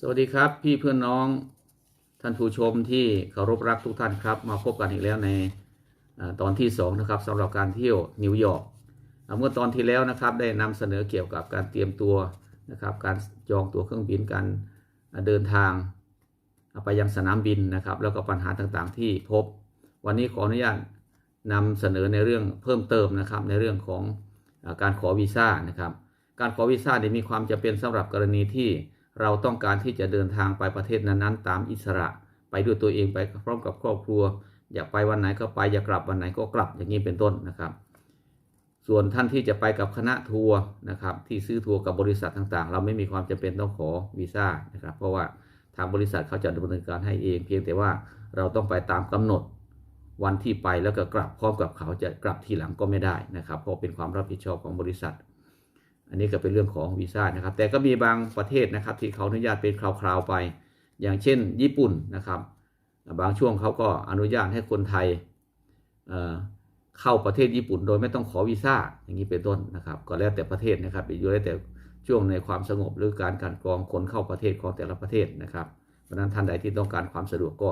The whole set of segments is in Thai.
สวัสดีครับพี่เพื่อนน้องท่านผู้ชมที่เคารพรักทุกท่านครับ มาพบกันอีกแล้วในตอนที่2นะครับสำหรับการเที่ยวนิวยอร์กเมื่อตอนที่แล้วนะครับได้นำเสนอเกี่ยวกับการเตรียมตัวนะครับ การจองตั๋วเครื่องบินการเดินทางไปยังสนามบินนะครับ แล้วก็ปัญหาต่างๆ ที่พบ วันนี้ขออนุญาตนำเสนอในเรื่องเพิ่มเติมนะครับ ในเรื่องของการขอวีซ่านะครับ การขอวีซ่าเนี่ยมีความจำเป็นสำหรับกรณีที่ เราต้องการที่จะเดินทางไปประเทศนั้นๆ ตามอิสระ ไปด้วยตัวเองไปพร้อมกับครอบครัว อยากไปวันไหนก็ไปอยากกลับวันไหนก็กลับอย่างนี้เป็นต้นนะครับ ส่วนท่านที่จะไปกับคณะทัวร์นะครับ ที่ซื้อทัวร์กับบริษัทต่างๆ เราไม่มีความจำเป็นต้องขอวีซ่านะครับ เพราะว่าทางบริษัทเขาจะดำเนินการให้เอง เพียงแต่ว่าเราต้องไปตามกำหนดวันที่ไปแล้วก็กลับพร้อมกับเขาจะกลับทีหลังก็ไม่ได้นะครับ เพราะเป็นความรับผิดชอบของบริษัท อันนี้ก็เป็นเรื่องของวีซ่านะครับ แต่ก็มีบางประเทศนะครับ ที่เขาอนุญาตเป็นคราวๆไป อย่างเช่น ญี่ปุ่นนะครับ บางช่วงเขาก็อนุญาตให้คนไทยเเข้าประเทศญี่ปุ่น โดยไม่ต้องขอวีซ่าอย่างนี้เป็นต้นนะครับ ก็แล้วแต่ประเทศนะครับอยู่แล้วแต่ช่วงในความสงบหรือการการกรองคนเข้าประเทศของแต่ละประเทศนะครับเพราะฉะนั้นท่านใดที่ต้องการความสะดวกก็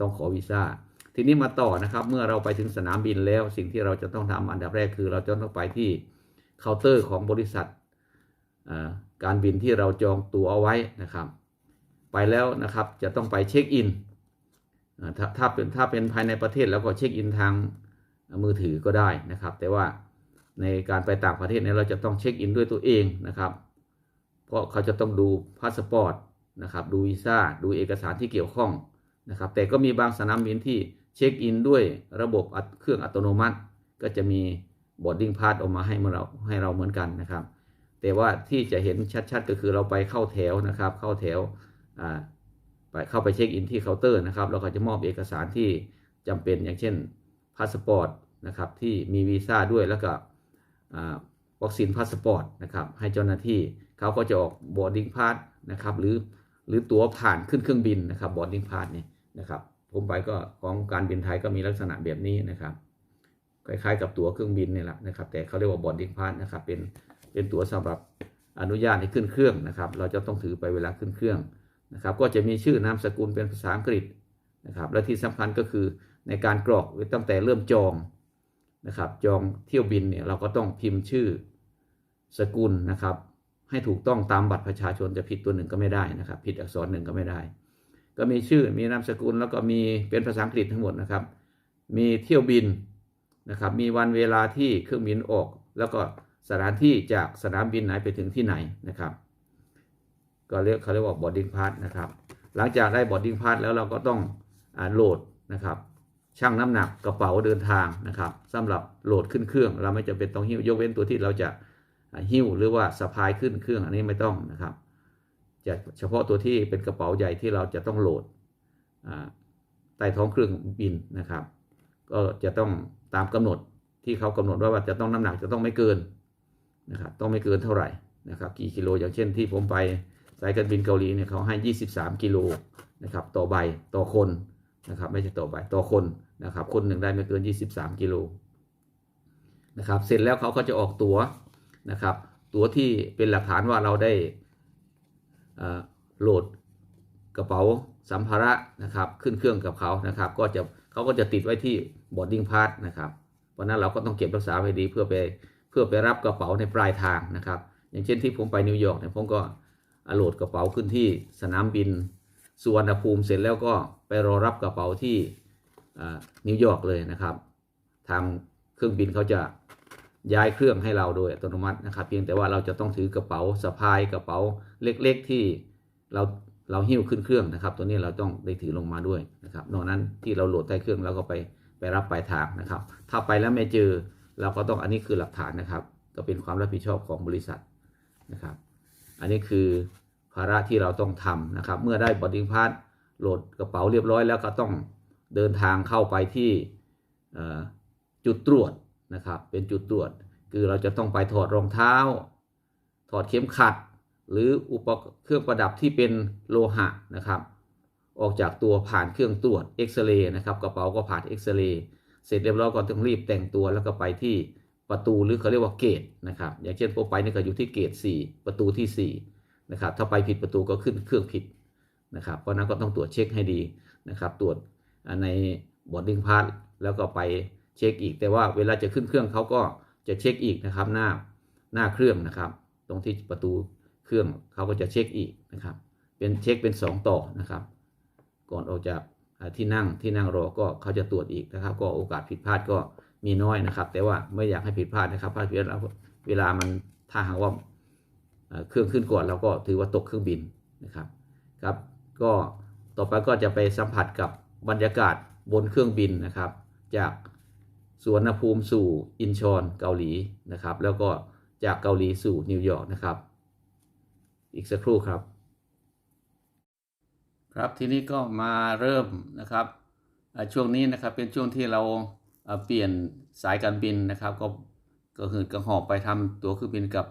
ต้องขอวีซ่าทีนี้มาต่อนะครับ เมื่อเราไปถึงสนามบินแล้วสิ่งที่เราจะต้องทำอันดับแรกคือ เราจะต้องไปที่ เคาน์เตอร์ของบริษัทการบินที่เราจองตั๋วเอาไว้นะครับ ไปแล้วนะครับจะต้องไปเช็คอินถ้าถ้าเป็นถ้าเป็นภายในประเทศแล้วก็เช็คอินทางมือถือก็ได้นะครับ แต่ว่าในการไปต่างประเทศเนี่ยเราจะต้องเช็คอินด้วยตัวเองนะครับ เพราะเขาจะต้องดูพาสปอร์ตนะครับ ดูวีซ่า ดูเอกสารที่เกี่ยวข้องนะครับ แต่ก็มีบางสนามบินที่เช็คอินด้วยระบบเครื่องอัตโนมัติ ก็จะมี บอร์ดดิ้งพาสออกมาให้เราให้เราเหมือนกันนะครับ แต่ว่าที่จะเห็นชัดๆ ก็คือเราไปเข้าแถวนะครับ เข้าแถวไปเข้าไปเช็คอินที่เคาน์เตอร์นะครับแล้วก็จะมอบเอกสารที่จำเป็นอย่างเช่นพาสปอร์ตนะครับที่มีวีซ่าด้วยแล้วก็วัคซีนพาสปอร์ตนะครับให้เจ้าหน้าที่เขาก็จะออกบอร์ดดิ้งพาสนะครับหรือหรือตั๋วผ่านขึ้นเครื่องบินนะครับบอร์ดดิ้งพาสนี่นะครับผมไปก็ของการบินไทยก็มีลักษณะแบบนี้นะครับ คล้ายๆ กับตั๋วเครื่องบินนี่แหละนะครับ แต่เขาเรียกว่าบอร์ดดิ้งพาสนะครับ เป็นเป็นตั๋วสำหรับอนุญาตให้ขึ้นเครื่องนะครับ เราจะต้องถือไปเวลาขึ้นเครื่องนะครับ ก็จะมีชื่อนามสกุลเป็นภาษาอังกฤษนะครับ และที่สำคัญก็คือในการกรอกตั้งแต่เริ่มจองนะครับ จองเที่ยวบินเนี่ยเราก็ต้องพิมพ์ชื่อสกุลนะครับ ให้ถูกต้องตามบัตรประชาชนจะผิดตัวหนึ่งก็ไม่ได้นะครับ ผิดอักษรหนึ่งก็ไม่ได้ ก็มีชื่อมีนามสกุลแล้วก็มีเป็นภาษาอังกฤษทั้งหมดนะครับ มีเที่ยวบิน นะครับมีวันเวลาที่เครื่องบินออก แล้วก็สถานที่จากสนามบินไหนไปถึงที่ไหนนะครับ ก็เรียกเขาเรียกว่า boarding pass นะครับ หลังจากได้ boarding pass แล้วเราก็ต้องอโหลดนะครับชั่งน้ำหนักกระเป๋าเดินทางนะครับสำหรับโหลดขึ้นเครื่อง เราไม่จำเป็นต้องหิ้วยกเว้นตัวที่เราจะหิ้วหรือว่าสะพายขึ้นเครื่องอันนี้ไม่ต้องนะครับจะเฉพาะตัวที่เป็นกระเป๋าใหญ่ที่เราจะต้องโหลดใต้ท้องเครื่องบินนะครับ ก็จะต้อง ตามกำหนดที่เขากำหนดว่าจะต้องน้ำหนักจะต้องไม่เกินนะครับต้องไม่เกินเท่าไหร่นะครับกี่กิโลอย่างเช่นที่ผมไปสายการบินเกาหลีเนี่ยเขาให้ 23 กิโลนะครับต่อใบต่อคนนะครับไม่ใช่ต่อใบต่อคนนะครับคนหนึ่งได้ไม่เกิน 23 กิโลนะครับเสร็จแล้วเขาก็จะออกตั๋วนะครับตั๋วที่เป็นหลักฐานว่าเราได้อ่อโหลดกระเป๋าสัมภาระนะครับขึ้นเครื่องกับเขานะครับก็จะ เขาก็จะติดไว้ที่ boarding pass นะครับ เพราะนั้นเราก็ต้องเก็บรักษาไว้ดีเพื่อไปเพื่อไปรับกระเป๋าในปลายทางนะครับ อย่างเช่นที่ผมไปนิวยอร์กเนี่ยผมก็โหลดกระเป๋าขึ้นที่สนามบินสุวรรณภูมิเสร็จแล้วก็ไปรอรับกระเป๋าที่อ่านิวยอร์กเลยนะครับ ทางเครื่องบินเขาจะย้ายเครื่องให้เราโดยอัตโนมัตินะครับ เพียงแต่ว่าเราจะต้องถือกระเป๋าสะพายกระเป๋าเล็ก ๆ ที่เรา เราหิ้วขึ้นเครื่องนะครับ ตัวนี้เราต้องได้ถือลงมาด้วยนะครับ นอกนั้นที่เราโหลดใต้เครื่องเราก็ไปไปรับปลายทางนะครับ ถ้าไปแล้วไม่เจอเราก็ต้องอันนี้คือหลักฐานนะครับ ก็เป็นความรับผิดชอบของบริษัทนะครับ อันนี้คือภาระที่เราต้องทำนะครับ เมื่อได้บอดดิ้งพาสโหลดกระเป๋าเรียบร้อย แล้วก็ต้องเดินทางเข้าไปที่จุดตรวจนะครับ เป็นจุดตรวจ คือเราจะต้องไปถอดรองเท้า ถอดเข็มขัด หรืออุปเครื่องประดับที่เป็นโลหะนะครับ ออกจากตัวผ่านเครื่องตรวจเอ็กซเรย์นะครับกระเป๋าก็ผ่านเอ็กซเรย์เสร็จเรียบร้อยก็ต้องรีบแต่งตัวแล้วก็ไปที่ประตูหรือเขาเรียกว่าเกตนะครับ อย่างเช่นพวกไปนี่ก็อยู่ที่เกต 4 ประตูที่ 4 นะครับ ถ้าไปผิดประตูก็ขึ้นเครื่องผิดนะครับ เพราะนั้นก็ต้องตรวจเช็คให้ดีนะครับ ตรวจในบอดดิ้งพาสแล้วก็ไปเช็คอีก แต่ว่าเวลาจะขึ้นเครื่องเขาก็จะเช็คอีกนะครับหน้าหน้าเครื่องนะครับ ตรงที่ประตู เครื่องเขาก็จะเช็คอีกนะครับ เป็นเช็คเป็น 2 ต่อนะครับ ก่อนออกจากที่นั่งที่นั่งรอก็เขาจะตรวจอีกนะครับ ก็โอกาสผิดพลาดก็มีน้อยนะครับ แต่ว่าไม่อยากให้ผิดพลาดนะครับเพราะเวลาเวลามันถ้าหากว่าเครื่องขึ้นก่อนเราก็ถือว่าตกเครื่องบินนะครับครับก็ต่อไปก็จะไปสัมผัสกับบรรยากาศบนเครื่องบินนะครับ จากสวนภูมิสู่อินชอนเกาหลีนะครับ แล้วก็จากเกาหลีสู่นิวยอร์กนะครับ อีกสักครู่ครับ ครับทีนี้ก็มาเริ่มนะครับอ่าช่วงนี้นะครับเป็นช่วงที่เราอ่าเปลี่ยนสายการบินนะครับ ก็ก็คือกระหอบไปทำตั๋วเครื่องบินกับ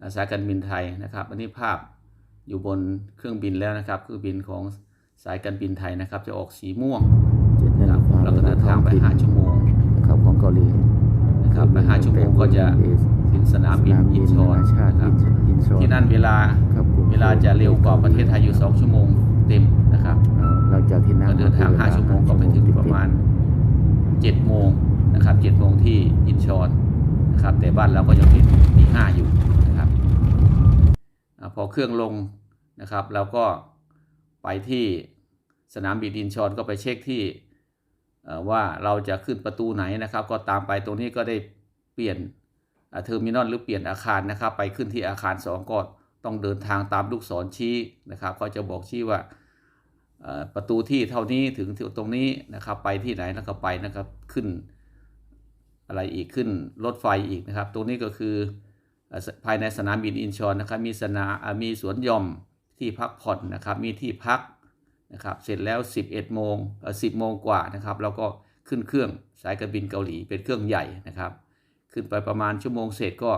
อ่าสายการบินไทยนะครับอันนี้ภาพอยู่บนเครื่องบินแล้วนะครับเครื่องบินของสายการบินไทยนะครับ จะออกสีม่วงเจ็ดนานะคฬิรับกาแล้วก็เดินทางไปห้าชั่วโมงนะครับของเกาหลีนะครับไปห้าชั่วโมงก็จะถึงสนามบินอินชอนนานาชาตินะครับ อินชอนที่นั่นเวลาครับผมเวลาจะเร็วกว่าประเทศไทยอยู่2ชั่วโมงเต็มนะครับเอ่อเราจากที่นั่งเราเดินทาง5ชั่วโมงก็ไปถึงประมาณ7โมงนะครับ7โมงที่อินชอนนะครับแต่บ้านเราก็ยังเป็นตีห้าอยู่นะครับอาพอเครื่องลงนะครับเราก็ไปที่สนามบินอินชอนก็ไปเช็คที่เอ่อว่าเราจะขึ้นประตูไหนนะครับ ก็ตามไปตรงนี้ก็ได้เปลี่ยน เทอร์มินอลหรือเปลี่ยนอาคารนะครับ ไปขึ้นที่อาคาร 2 ก็ต้องเดินทางตามลูกศรชี้นะครับเขาจะบอกชี้ว่าประตูที่เท่านี้ถึงตรงนี้นะครับไปที่ไหนแล้วก็ไปนะครับขึ้นอะไรอีกขึ้นรถไฟอีกนะครับ ตรงนี้ก็คือภายในสนามบินอินชอนนะครับมีสนามีสวนหย่อมที่พักผ่อนนะครับมีที่พักนะครับเสร็จแล้ว 11โมง10โมงกว่านะครับแล้วก็ขึ้นเครื่องสายการบินเกาหลีเป็นเครื่องใหญ่นะครับ ขึ้นไปประมาณชั่วโมงเศษก็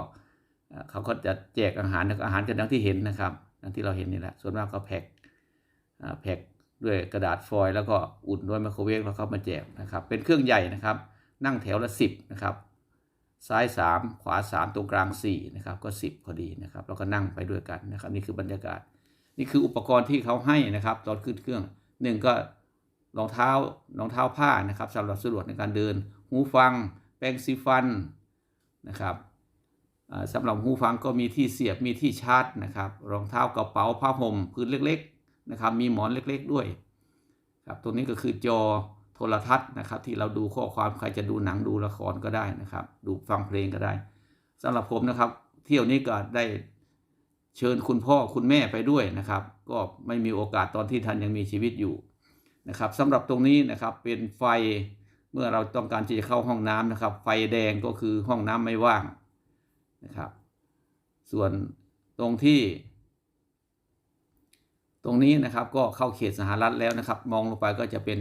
เอ่อเขาก็จะแจกอาหารอาหารกันดังที่เห็นนะครับดังที่เราเห็นนี่แหละส่วนมากก็แพ็คแพ็คด้วยกระดาษฟอยล์แล้วก็อุ่นด้วยไมโครเวฟแล้วก็มาแจกนะครับ เป็นเครื่องใหญ่นะครับ นั่งแถวละ 10นะครับซ้าย 3 ขวา 3 ตรงกลาง4นะครับก็ 10 พอดีนะครับแล้วก็นั่งไปด้วยกันนะครับ นี่คือบรรยากาศ นี่คืออุปกรณ์ที่เขาให้นะครับตอนขึ้นเครื่องหนึ่งก็รองเท้ารองเท้าผ้านะครับสำหรับสะดวกในการเดิน หูฟัง แปรงสีฟัน นะครับสำหรับหูฟังก็มีที่เสียบมีที่ชาร์จนะครับ รองเท้ากระเป๋าผ้าห่มพื้นเล็กๆนะครับ มีหมอนเล็กๆด้วยครับตัวนี้ก็คือจอโทรทัศน์นะครับ ที่เราดูข้อความใครจะดูหนังดูละครก็ได้นะครับ ดูฟังเพลงก็ได้สำหรับผมนะครับ เที่ยวนี้ก็ได้เชิญคุณพ่อคุณแม่ไปด้วยนะครับ ก็ไม่มีโอกาสตอนที่ท่านยังมีชีวิตอยู่นะครับสำหรับตรงนี้นะครับเป็นไฟ เมื่อเราต้องการที่จะเข้าห้องน้ำนะครับ ไฟแดงก็คือห้องน้ำไม่ว่างนะครับ ส่วนตรงที่ ตรงนี้นะครับก็เข้าเขตสหรัฐแล้วนะครับ มองลงไปก็จะเป็น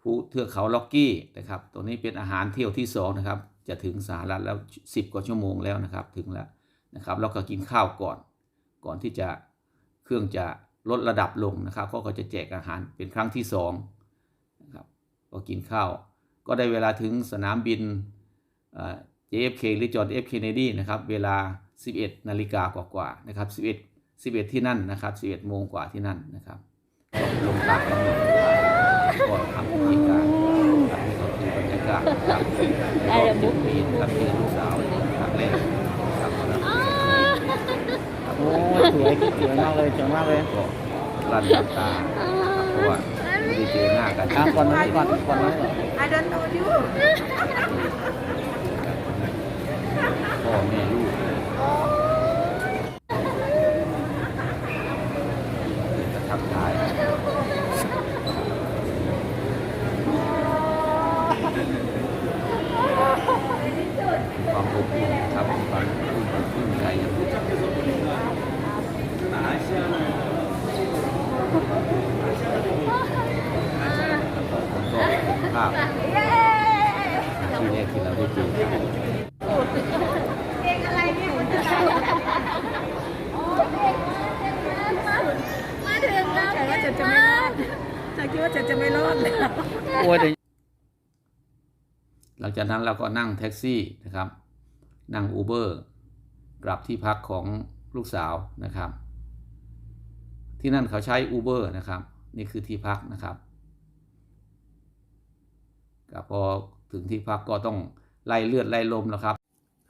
ภูเทือกเขาล็อกกี้นะครับ ตรงนี้เป็นอาหารเที่ยวที่สองนะครับ จะถึงสหรัฐแล้ว 10 กว่าชั่วโมงแล้วนะครับ ถึงแล้วนะครับ แล้วก็กินข้าวก่อน ก่อนที่จะเครื่องจะลดระดับลงนะครับ ก็จะแจกอาหารเป็นครั้งที่สอง ก็กินข้าว ก็ได้เวลาถึงสนามบินอ่า JFK หรือจอห์น F Kennedy นะครับ เวลา 11 นาฬิกากว่าๆนะครับ 11 11 ที่นั่นนะครับ 11 โมงกว่าที่นั่นนะครับก็ลงตามกำหนดก่อนทำพิธีการครับนี่ก็คือบรรยากาศนะครับในรอบเจ็ดปีนะครับที่ลูกสาวครั้งแรกนะครับแล้วโอ้ยสวยสวยมากเลยสวยมากเลยก็ลั่นน้ำตาครับเพราะว่า ไม่ได้เจอหน้ากันอะก่อนนั้นก่อนก่อนนั้นก่อน I don't know you. พ่อแม่ลูกจะทักทายความอบอุ่นนะครับความอบอุ่นความชื่นใจอย่างที่ก็เป็น ภาพที่แรกที่เราได้เจอกันเพลงอะไรเนี่ยมันจะมาถึงแล้วฉันว่าฉันจะไม่รอดฉันคิดว่าฉันจะไม่รอดเลยโอ้ยแต่หลังจากนั้นเราก็นั่งแท็กซี่นะครับ นั่งอูเบอร์กลับที่พักของลูกสาวนะครับ ที่นั่นเขาใช้ Uber นะครับ นี่คือที่พักนะครับก็ พอถึงที่พักก็ต้องไล่เลือดไล่ลมแล้วครับ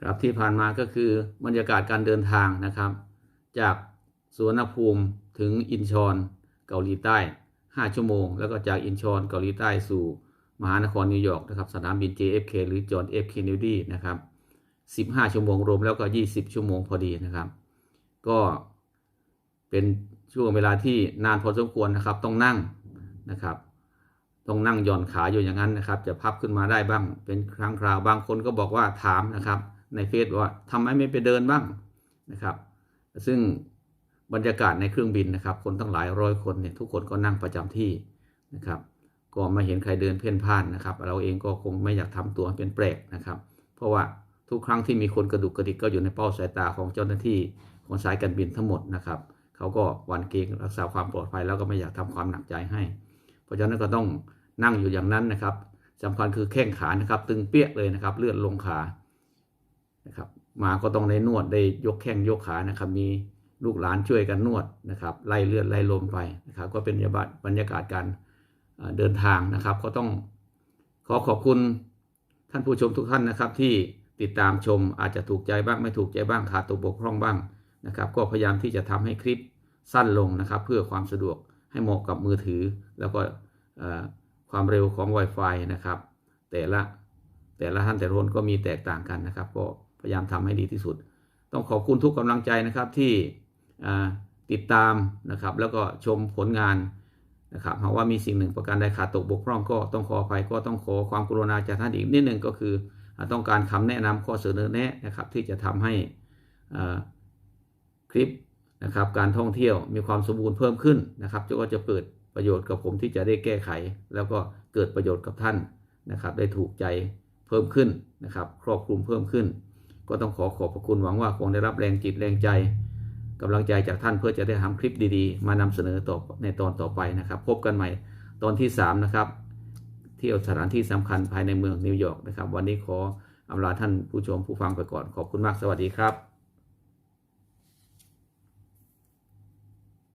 ครับที่ผ่านมาก็คือบรรยากาศการเดินทางนะครับ จากสวนภูมิถึงอินชอนเกาหลีใต้ 5 ชั่วโมง แล้วก็จากอินชอนเกาหลีใต้สู่มหานครนิวยอร์กนะครับสนามบิน JFK หรือจอห์น F. Kennedy นะครับ 15 ชั่วโมงรวมแล้วก็ 20 ชั่วโมงพอดีนะครับ ก็เป็นช่วงเวลาที่นานพอสมควรนะครับต้องนั่งนะครับ ต้องนั่งหย่อนขาอยู่อย่างนั้นนะครับ จะพับขึ้นมาได้บ้าง เป็นครั้งคราวบางคนก็บอกว่าถามนะครับ ในเฟซว่าทำไมไม่ไปเดินบ้างนะครับ ซึ่งบรรยากาศในเครื่องบินนะครับ คนตั้งหลายร้อยคนเนี่ยทุกคนก็นั่งประจำที่นะครับ ก็ไม่เห็นใครเดินเพ่นพ่านนะครับ เราเองก็คงไม่อยากทำตัวเป็นแปลกนะครับ เพราะว่าทุกครั้งที่มีคนกระดุกกระดิกก็อยู่ในเป้าสายตาของเจ้าหน้าที่ของสายการบินทั้งหมดนะครับ เขาก็หวั่นเกรงรักษาความปลอดภัยแล้วก็ไม่อยากทำความหนักใจให้ เพราะฉะนั้นก็ต้องนั่งอยู่อย่างนั้นนะครับสำคัญคือแข้งขานะครับ ตึงเปี้ยเลยนะครับ เลือดลงขานะครับมาก็ต้องได้นวดได้ยกแข้งยกขานะครับ มีลูกหลานช่วยกันนวดนะครับไล่เลือดไล่ลมไปนะครับ ก็เป็นบรรยากาศการเดินทางนะครับ ก็ต้องขอขอบคุณท่านผู้ชมทุกท่านนะครับ ที่ติดตามชมอาจจะถูกใจบ้างไม่ถูกใจบ้างขาดตกบกพร่องบ้างนะครับ ก็พยายามที่จะทำให้คลิปสั้นลงนะครับ เพื่อความสะดวกให้เหมาะกับมือถือ แล้วก็ความเร็วของ Wi-Fi นะครับ แต่ละแต่ละท่านแต่ละคนก็มีแตกต่างกันนะครับ ก็พยายามทำให้ดีที่สุด ต้องขอบคุณทุกกำลังใจนะครับที่ติดตามนะครับ แล้วก็ชมผลงานนะครับหากว่ามีสิ่งหนึ่งประการใดขาดตกบกพร่องก็ต้องขออภัยก็ต้องขอความกรุณาจากท่านอีกนิดหนึ่งก็คือต้องการคำแนะนำข้อเสนอแนะนะครับ ที่จะทำให้คลิปนะครับการท่องเที่ยวมีความสมบูรณ์เพิ่มขึ้นนะครับก็จะเปิด ประโยชน์กับผมที่จะได้แก้ไข แล้วก็เกิดประโยชน์กับท่านนะครับ ได้ถูกใจเพิ่มขึ้นนะครับ ครอบคลุมเพิ่มขึ้น ก็ต้องขอขอบพระคุณหวังว่าคงได้รับแรงจิตแรงใจกำลังใจจากท่านเพื่อจะได้ทำคลิปดีๆ มานำเสนอต่อในตอนต่อไปนะครับ พบกันใหม่ตอนที่ 3 นะครับ เที่ยวสถานที่สำคัญภายในเมืองนิวยอร์กนะครับ วันนี้ขออำลาท่านผู้ชมผู้ฟังไปก่อนขอบคุณมากสวัสดีครับ